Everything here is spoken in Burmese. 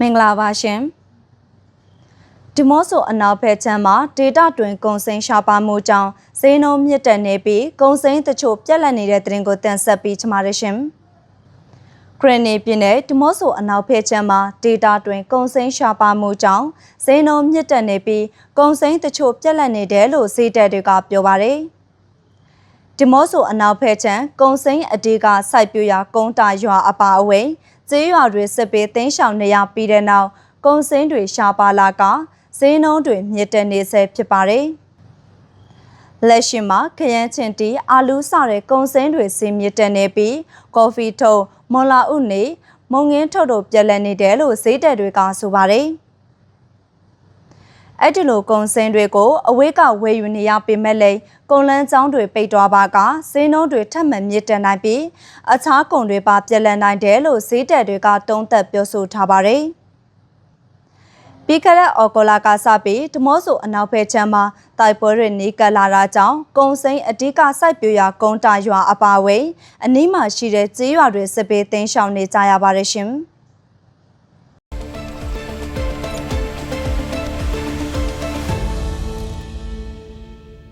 မင်္ဂလာပါရှင်ဒီမော့ဆိုအနောက်ဘက်ချမ်းမှာဒေတာတွင်ကုံစိမ်းရှားပါမှုကြောင့်ဈေးနှုန်းမြင့်တက်နေပြီးကုံစိမ်းတချို့ပြက်လက်နေတဲ့သတင်းကိုတင်ဆက်ပေးချမှာရရှင်ခရနီပြည်နယ်ဒီမော့ဆိုအနောက်ဘက်ချမ်းမှာဒေတာတွင်ကုံစိမ်းရှားပါမှုကြောင့်ဈေးနှုန်းမြင့်တက်နေပြီးကုံစိမ်းတချို့ပြက်လက်နေတယ်လို့ဈေးတက်တွေကပြောပါတယ် ဒီမော့ဆိုအနောက်ဘက်ချမ်းကုံစိမ်းအတေးကစိုက်ပြရာကုန်းတာရွာအပါအဝင်ကျေးရွာတွေစစ်ပေးသိမ်းရှောင်နေရပြီးတဲ့နောက်ကုံစိမ်းတွေရှားပါလာကဈေးနှုန်းတွေမြင့်တက်နေဆဲဖြစ်ပါတယ်။လက်ရှိမှာခရမ်းချင်တီအာလူးစတဲ့ကုံစိမ်းတွေဈေးမြင့်တက်နေပြီးကော်ဖီထုံမွန်လာဥနေမုံငင်းထုတ်တို့ပြက်လက်နေတယ်လို့ဈေးတက်တွေကဆိုပါတယ်။ အဲ့ဒီလိုကုံစင်းတွေကိုအဝေးကဝယ်ယူနေရပေမဲ့လည်းကုံလန်းချောင်းတွေပိတ်သွားပါကဈေးနှုန်းတွေထပ်မံမြင့်တက်နိုင်ပြီးအခြားကုံတွေပါပြက်လက်နိုင်တယ်လို့ဈေးတက်တွေကတုံးသက်ပြောဆိုထားပါတယ်။ပြီးခဲ့တဲ့အော်ဂိုလာကစပြီးဒမော့ဆိုအနောက်ဘက်ချမ်းမှာတိုက်ပွဲတွေနေကလာတာကြောင့်ကုံစိမ်းအဓိကစိုက်ပျိုးရာကုန်းတာရွာအပါအဝင်အနီးမှာရှိတဲ့ကျေးရွာတွေစစ်ပေးသိမ်းရှောင်နေကြရပါတယ်ရှင်။